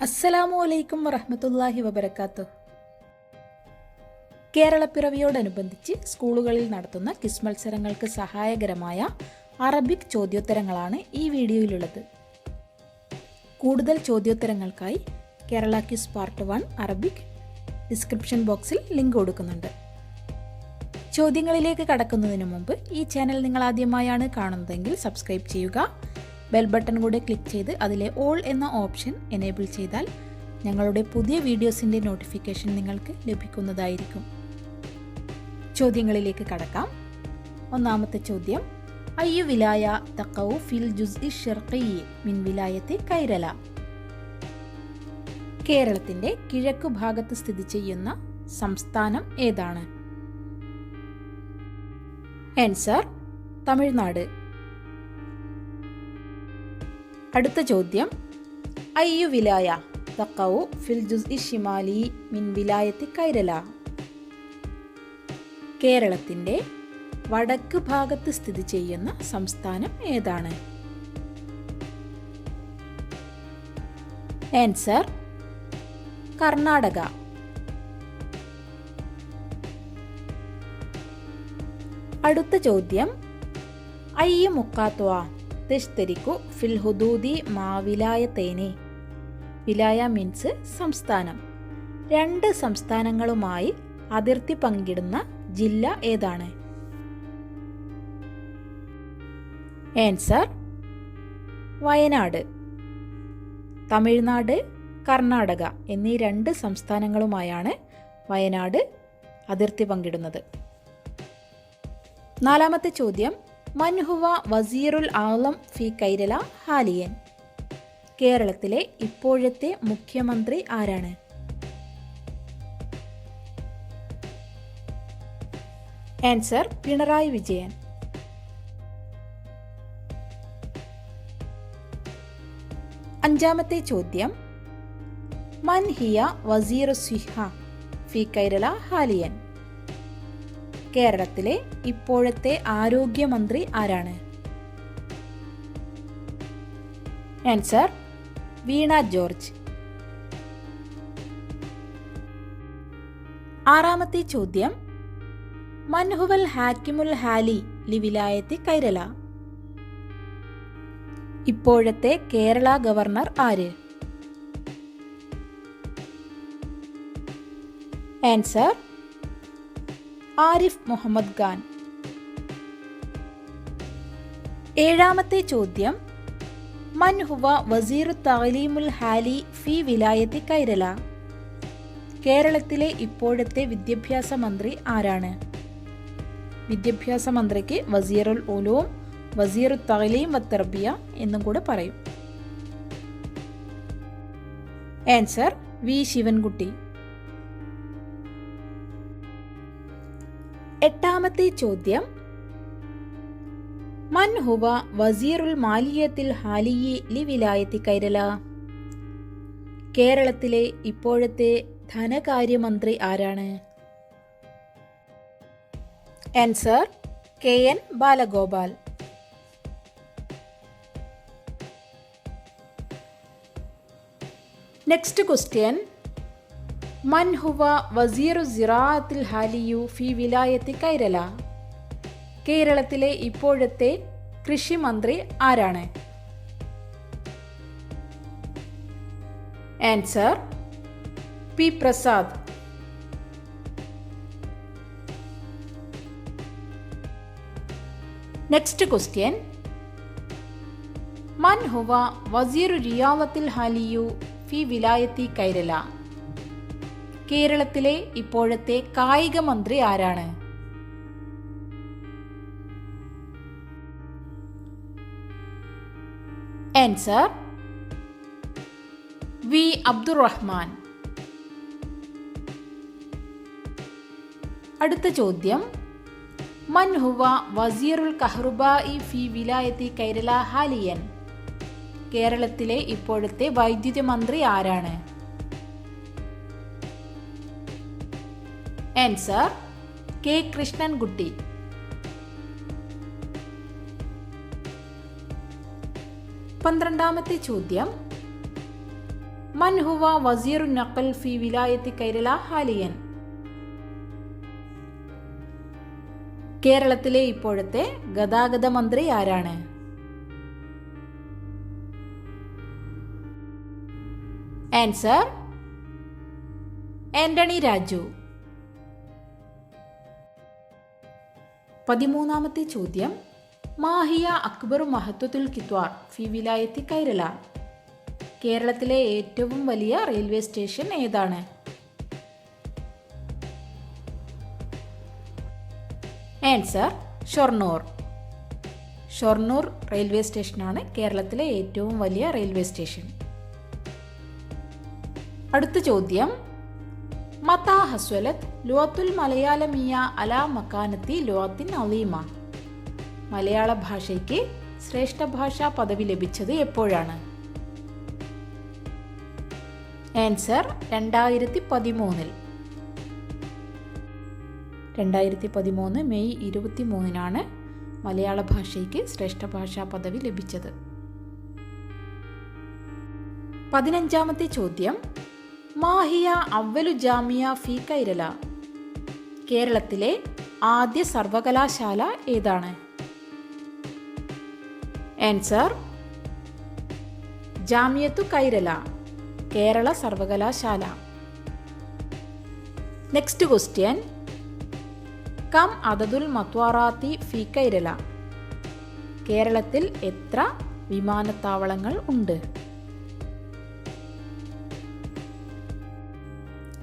അസ്സലാമു അലൈക്കും വറഹമത്തല്ലാഹി വബർക്കാത്തു കേരളപ്പിറവിയോടനുബന്ധിച്ച് സ്കൂളുകളിൽ നടത്തുന്ന ക്വിസ് മത്സരങ്ങൾക്ക് സഹായകരമായ അറബിക് ചോദ്യോത്തരങ്ങളാണ് ഈ വീഡിയോയിലുള്ളത്. കൂടുതൽ ചോദ്യോത്തരങ്ങൾക്കായി Kerala quiz part one Arabic description ബോക്സിൽ ലിങ്ക് കൊടുക്കുന്നുണ്ട്. ചോദ്യങ്ങളിലേക്ക് കടക്കുന്നതിന് മുമ്പ് ഈ ചാനൽ നിങ്ങൾ ആദ്യമായാണ് കാണുന്നതെങ്കിൽ സബ്സ്ക്രൈബ് ചെയ്യുക. ബെൽ ബട്ടൺ കൂടെ ക്ലിക്ക് ചെയ്ത് അതിലെ ഓൾ എന്ന ഓപ്ഷൻ എനേബിൾ ചെയ്താൽ ഞങ്ങളുടെ പുതിയ വീഡിയോസിന്റെ നോട്ടിഫിക്കേഷൻ നിങ്ങൾക്ക് ലഭിക്കുന്നതായിരിക്കും. ചോദ്യങ്ങളിലേക്ക് കടക്കാം. ഒന്നാമത്തെ ചോദ്യം അയ്യു വിലായ തക്കൌ ഫിൽ ജുസ് ഷിർഖി മിൻ വിലായത്തെ കൈരല? കേരളത്തിന്റെ കിഴക്കു ഭാഗത്ത് സ്ഥിതി ചെയ്യുന്ന സംസ്ഥാനം ഏതാണ്? ആൻസർ തമിഴ്നാട്. അടുത്ത ചോദ്യം. അയ്യു വിലായ തക്കൌ ഫിൽ ജുസ് ഷിമാലി മിൻ വിലായത്തി കൈരല. കേരളത്തിന്റെ വടക്ക് ഭാഗത്ത് സ്ഥിതി ചെയ്യുന്ന സംസ്ഥാനം ഏതാണ്? ആൻസർ കർണാടക. അടുത്ത ചോദ്യം. അയ്യ മുക്കാത്വ തെഷ്തരിക്കു ഫിൽ ഹുദൂദി മാവിലായത്തേനെ വിലായ മീൻസ് സംസ്ഥാനം. രണ്ട് സംസ്ഥാനങ്ങളുമായി അതിർത്തി പങ്കിടുന്ന ജില്ല ഏതാണ്? ആൻസർ വയനാട്. തമിഴ്നാട് കർണാടക എന്നീ രണ്ട് സംസ്ഥാനങ്ങളുമായാണ് വയനാട് അതിർത്തി പങ്കിടുന്നത്. നാലാമത്തെ ചോദ്യം മൻഹുവ വസീറുൽ ആലം ഫി കൈരള ഹാലിയൻ. കേരളത്തിലെ ഇപ്പോഴത്തെ മുഖ്യമന്ത്രി ആരാണ്? ആൻസർ പിണറായി വിജയൻ. അഞ്ചാമത്തെ ചോദ്യം. മൻഹിയ വസീർ സിഹ ഫി കൈരള ഹാലിയൻ. കേരളത്തിലെ ഇപ്പോഴത്തെ ആരോഗ്യമന്ത്രി ആരാണ്? ആൻസർ വീണ ജോർജ്. ആറാമത്തെ ചോദ്യം മൻഹുവൽ ഹാക്കിമുൽ ഹാലി ലിവിലായത്തി കൈരള. ഇപ്പോഴത്തെ കേരള ഗവർണർ ആര്? ആൻസർ ആരിഫ് മുഹമ്മദ് ഖാൻ. ഏഴാമത്തെ ചോദ്യം മൻഹുവ വസീർ താലീമുൽ ഹാലി ഫി വിലായത്തി കൈരല. കേരളത്തിലെ ഇപ്പോഴത്തെ വിദ്യാഭ്യാസ മന്ത്രി ആരാണ്? വിദ്യാഭ്യാസ മന്ത്രിക്ക് വസീറുൽ ഉലൂം വസീർ തലീം വത്തർബിയ എന്നും കൂടെ പറയും. Answer V Sivankutty. എട്ടാമത്തെ ചോദ്യം. മൻ ഹുവ വസീറുൽ മാലിയത്തിൽ ഹാലിയി ലി വിലായത്തി കൈരല. കേരളത്തിലെ ഇപ്പോഴത്തെ ധനകാര്യമന്ത്രി ആരാണ്? Answer K N Balagopal. Next question മൻ ഹുവ വസീറു സിറാത്തിൽ ഹാലിയു ഫി വിലായത്തി കൈരല. കേരളത്തിലെ ഇപ്പോഴത്തെ കൃഷി മന്ത്രി ആരാണ്? Answer P Prasad. Next question. മൻ ഹുവ വസീറു റിയാലത്തിൽ ഹാലിയു ഫി വിലായത്തി കൈരല. കേരളത്തിലെ ഇപ്പോഴത്തെ കായിക മന്ത്രി ആരാണ്? Answer V Abdurahman. അടുത്ത ചോദ്യം മൻ ഹുവ വസീറുൽ കഹ്റുബായി ഫി വിലായത്തി കൈരള ഹാലിയൻ. കേരളത്തിലെ ഇപ്പോഴത്തെ വൈദ്യുതി മന്ത്രി ആരാണ്? ആൻസർ കെ കൃഷ്ണൻകുട്ടി പന്ത്രണ്ടാമത്തെ ചോദ്യം. മൻ ഹുവ വസീറു നഖൽ ഫി വിലായത്തി കൈരള ഹാലിയൻ. കേരളത്തിലെ ഇപ്പോഴത്തെ ഗതാഗത മന്ത്രി ആരാണ്? ആൻസർ ആന്റണി രാജു പതിമൂന്നാമത്തെ ചോദ്യം. മാഹിയ അക്ബർ മഹത്വത്തുൽ കിത്വാർ ഫി വിലായത്തി കൈരള. കേരളത്തിലെ ഏറ്റവും വലിയ റെയിൽവേ സ്റ്റേഷൻ ഏതാണ്? ആൻസർ ഷൊർണൂർ. ഷൊർണൂർ റെയിൽവേ സ്റ്റേഷനാണ് കേരളത്തിലെ ഏറ്റവും വലിയ റെയിൽവേ സ്റ്റേഷൻ. അടുത്ത ചോദ്യം. ലുവത്തുൽ മലയാളമിയ അല മക്കാനത്തി ലോത്തിൻ അലീമ. മലയാള ഭാഷയ്ക്ക് ശ്രേഷ്ഠ ഭാഷാ പദവി ലഭിച്ചത് എപ്പോഴാണ്? ആൻസർ രണ്ടായിരത്തി പതിമൂന്നിൽ രണ്ടായിരത്തി പതിമൂന്ന് മെയ് ഇരുപത്തി മൂന്നിനാണ് മലയാള ഭാഷയ്ക്ക് ശ്രേഷ്ഠ ഭാഷാ പദവി ലഭിച്ചത്. പതിനഞ്ചാമത്തെ ചോദ്യം മാഹിയ അവലു ജാമിയ ഫി കൈരല. കേരളത്തിലെ ആദ്യ സർവകലാശാല ഏതാണ്? ആൻസർ ജാമിയത്തു കൈരല കേരള സർവകലാശാല. നെക്സ്റ്റ് ക്വസ്റ്റ്യൻ കം അതതുൽ മത്വാറാത്തി ഫി കൈരല. കേരളത്തിൽ എത്ര വിമാനത്താവളങ്ങൾ ഉണ്ട്?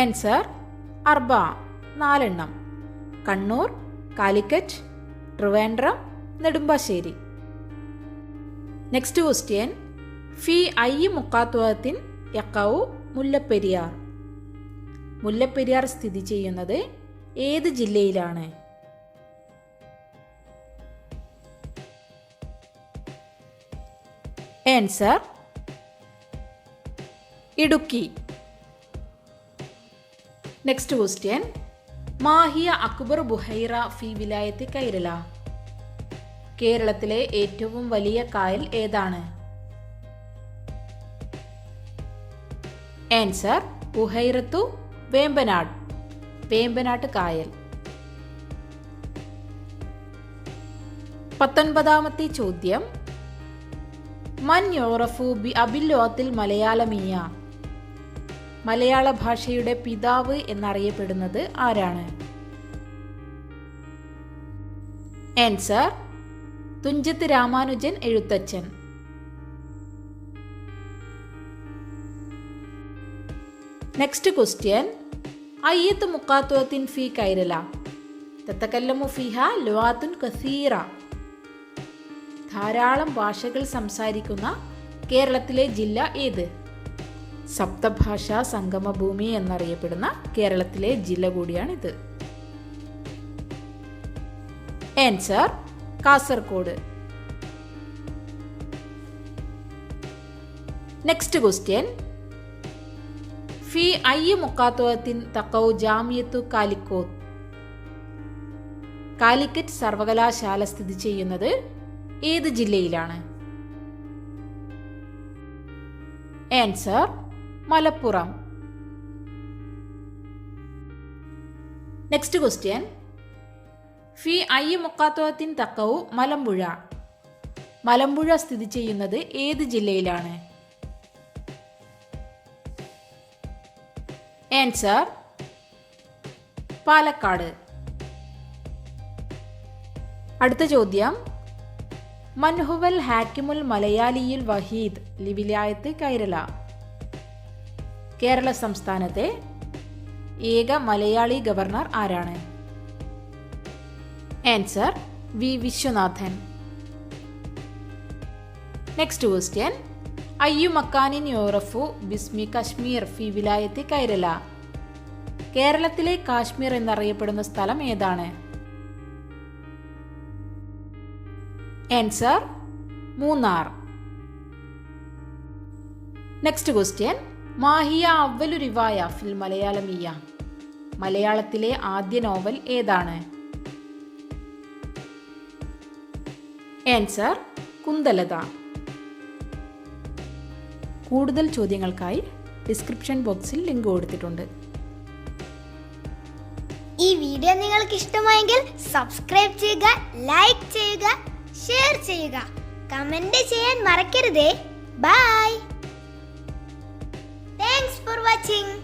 ആൻസർ അർബ നാലെണ്ണം. Kannur Calicut Trivandrum Nedumbassery. Next question ഫി ഐ മുക്കാത്തുവത്തിൻ യക്കാവു മുല്ലപ്പെരിയാർ. മുല്ലപ്പെരിയാർ സ്ഥിതി ചെയ്യുന്നത് ഏത് ജില്ലയിലാണ്? ആൻസർ ഇടുക്കി. നെക്സ്റ്റ് ക്വസ്റ്റ്യൻ മാഹിയ അക്ബർ ബുഹൈറ ഫി വിലായത്തി കൈരള. കേരളത്തിലെ ഏറ്റവും വലിയ കായൽ ഏതാണ്? ആൻസർ ബുഹൈറത്തു വേമ്പനാട്. വേമ്പനാട്ട് കായൽ. പത്തൊൻപതാമത്തെ ചോദ്യം. മൻ യോറഫു ബി അബില്ലോത്തിൽ മലയാളമീയ. മലയാള ഭാഷയുടെ പിതാവ് എന്നറിയപ്പെടുന്നത് ആരാണ്? Answer Thunchath Ramanujan Ezhuthachan. Next question അയ്യത്ത് മുക്കാത്തുവത്തിൻ ഫി കൈരല. തത്തക്കല്ലമു ഫിഹ ലുവാത്തുൻ കസീറ. ധാരാളം ഭാഷകൾ സംസാരിക്കുന്ന കേരളത്തിലെ ജില്ല ഏത്? സപ്തഭാഷാ സംഗമഭൂമി എന്നറിയപ്പെടുന്ന കേരളത്തിലെ ജില്ല കൂടിയാണിത്. ആൻസർ കാസർകോട്. നെക്സ്റ്റ് ക്വസ്റ്റ്യൻ ഫി അയ്യ മുക്കാത്തോത്തിൻ തക്കൗ ജാമിയത്തു കാലിക്കോത്ത് കാലിക്കറ്റ് സർവകലാശാല സ്ഥിതി ചെയ്യുന്നത് ഏത് ജില്ലയിലാണ്? ആൻസർ മലപ്പുറം. നെക്സ്റ്റ് ക്വസ്റ്റ്യൻ ഫി ഐ മുക്കാത്തോത്തിൻ തക്കവു മലമ്പുഴ. മലമ്പുഴ സ്ഥിതി ചെയ്യുന്നത് ഏത് ജില്ലയിലാണ്? ആൻസർ പാലക്കാട്. അടുത്ത ചോദ്യം. മൻഹുവൽ ഹാക്കിമുൽ മലയാലിയിൽ വഹീദ് ലിവിലായത്ത് കൈരല കേരള സംസ്ഥാനത്തെ ഏക മലയാളി ഗവർണർ ആരാണ്? Answer V. Viswanathan. Next question Ayyu മക്കാനിൻ യോറഫു ബിസ്മി കശ്മീർ ഫി വിലായത്തി കൈരല കേരളത്തിലെ കാശ്മീർ എന്നറിയപ്പെടുന്ന സ്ഥലം ഏതാണ്? ആൻസർ മൂന്നാർ. നെക്സ്റ്റ് ക്വസ്റ്റ്യൻ മാഹിയ അവലു റിവായ ഫിൽ മലയാളമിയ. മലയാളത്തിലെ ആദ്യ നോവൽ ഏതാണ്? ആൻസർ കുന്തലത. കൂടുതൽ ചോദ്യങ്ങൾക്കായി ഡിസ്ക്രിപ്ഷൻ ബോക്സിൽ ലിങ്ക് കൊടുത്തിട്ടുണ്ട്. ഈ വീഡിയോ നിങ്ങൾക്ക് ഇഷ്ടമായെങ്കിൽ സബ്സ്ക്രൈബ് ചെയ്യുക ലൈക്ക് ചെയ്യുക ഷെയർ ചെയ്യുക. കമന്റ് ചെയ്യാൻ മറക്കരുതേ. Bye for watching.